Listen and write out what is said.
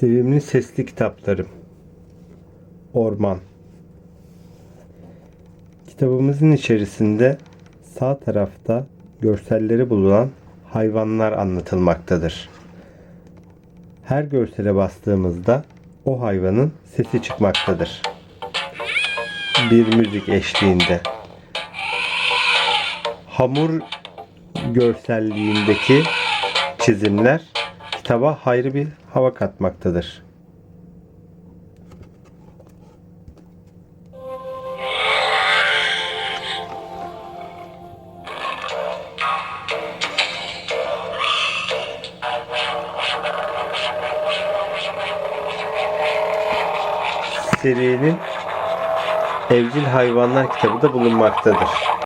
Sevimli sesli kitaplarım. Orman. Kitabımızın içerisinde sağ tarafta görselleri bulunan hayvanlar anlatılmaktadır. Her görsele bastığımızda o hayvanın sesi çıkmaktadır. Bir müzik eşliğinde. Hamur görselliğindeki çizimler kitaba hayrı bir hava katmaktadır. Serinin Evcil Hayvanlar kitabı da bulunmaktadır.